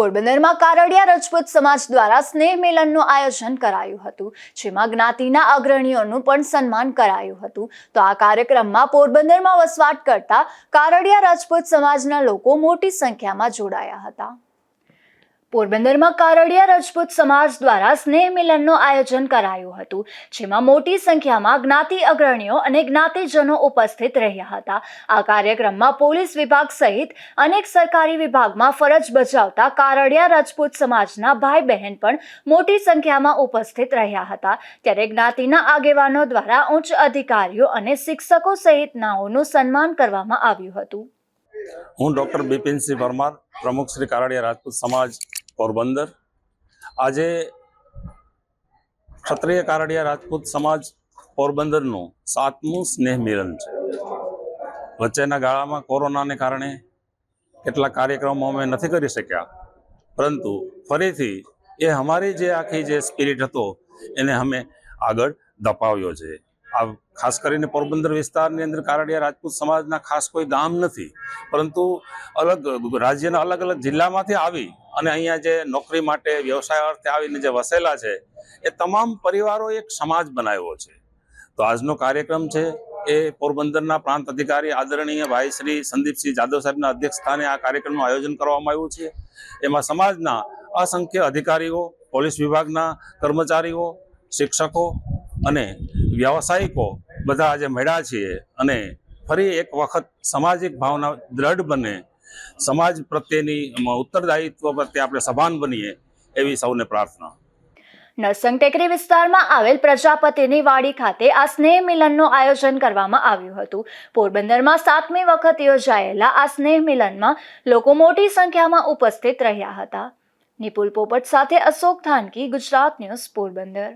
પોરબંદરમાં કારડિયા રજપૂત સમાજ દ્વારા સ્નેહ મિલનનું આયોજન કરાયું હતું, જેમાં જ્ઞાતિના અગ્રણીઓનું પણ સન્માન કરાયું હતું. તો આ કાર્યક્રમમાં પોરબંદરમાં વસવાટ કરતા કારડિયા રાજપૂત સમાજના લોકો મોટી સંખ્યામાં જોડાયા હતા. પોરબંદરમાં કારડિયા રાજપૂત સમાજ દ્વારા સ્નેહ મિલનનું આયોજન કરાયું હતું, જેમાં મોટી સંખ્યામાં જ્ઞાતિ અગ્રણીઓ અને જ્ઞાતિજનો ઉપસ્થિત રહ્યા હતા. આ કાર્યક્રમમાં પોલીસ વિભાગ સહિત અનેક સરકારી વિભાગમાં ફરજ બજાવતા કારડિયા રાજપૂત સમાજના ભાઈ બહેન પણ મોટી સંખ્યામાં ઉપસ્થિત રહ્યા હતા. ત્યારે જ્ઞાતિના આગેવાનો દ્વારા ઉચ્ચ અધિકારીઓ અને શિક્ષકો સહિતનાઓનું સન્માન કરવામાં આવ્યું હતું. હું ડૉક્ટર બિપિનસિંહ પરમાર, પ્રમુખ શ્રી કારડિયા રાજપૂત સમાજ પોરબંદર. આજે ક્ષત્રિય કારડિયા રાજપૂત સમાજ પોરબંદરનું સાતમું સ્નેહ મિલન છે. વચ્ચેના ગાળામાં કોરોનાને કારણે કેટલાક કાર્યક્રમો અમે નથી કરી શક્યા, પરંતુ ફરીથી એ અમારી જે આખી જે સ્પિરિટ હતો એને અમે આગળ દપાવ્યો છે. આ ખાસ કરીને પોરબંદર વિસ્તારની અંદર કારડિયા રાજપૂત સમાજના ખાસ કોઈ ગામ નથી, પરંતુ અલગ રાજ્યના અલગ અલગ જિલ્લામાંથી આવી અને અહીંયા જે નોકરી માટે વ્યવસાય અર્થે આવીને જે વસેલા છે, એ તમામ પરિવારો એક સમાજ બનાવ્યો છે. તો આજનો કાર્યક્રમ છે, એ પોરબંદરના પ્રાંત અધિકારી આદરણીય ભાઈ શ્રી સંદીપસિંહ જાદવ સાહેબના અધ્યક્ષ સ્થાને આ કાર્યક્રમનું આયોજન કરવામાં આવ્યું છે. એમાં સમાજના અસંખ્ય અધિકારીઓ, પોલીસ વિભાગના કર્મચારીઓ, શિક્ષકો અને વ્યાવસાયિકો બધા આજે મળ્યા છીએ અને ફરી એક વખત સામાજિક ભાવના દ્રઢ બને સમાજ પ્રત્યેની ઉત્તરદાયિત્વ પ્રત્યે આપણે સભાન બનીએ એવી સૌને પ્રાર્થના. નરસંગ ટેકરી વિસ્તારમાં આવેલ પ્રજાપતિની વાડી ખાતે આ સ્નેહ મિલનનું આયોજન કરવામાં આવ્યું હતું. પોરબંદરમાં સાતમી વખત યોજાયેલા આ સ્નેહ મિલનમાં લોકો મોટી સંખ્યામાં ઉપસ્થિત રહ્યા હતા. નિપુલ પોપટ સાથે અશોક થાનકી ગુજરાત ન્યૂઝ પોરબંદર.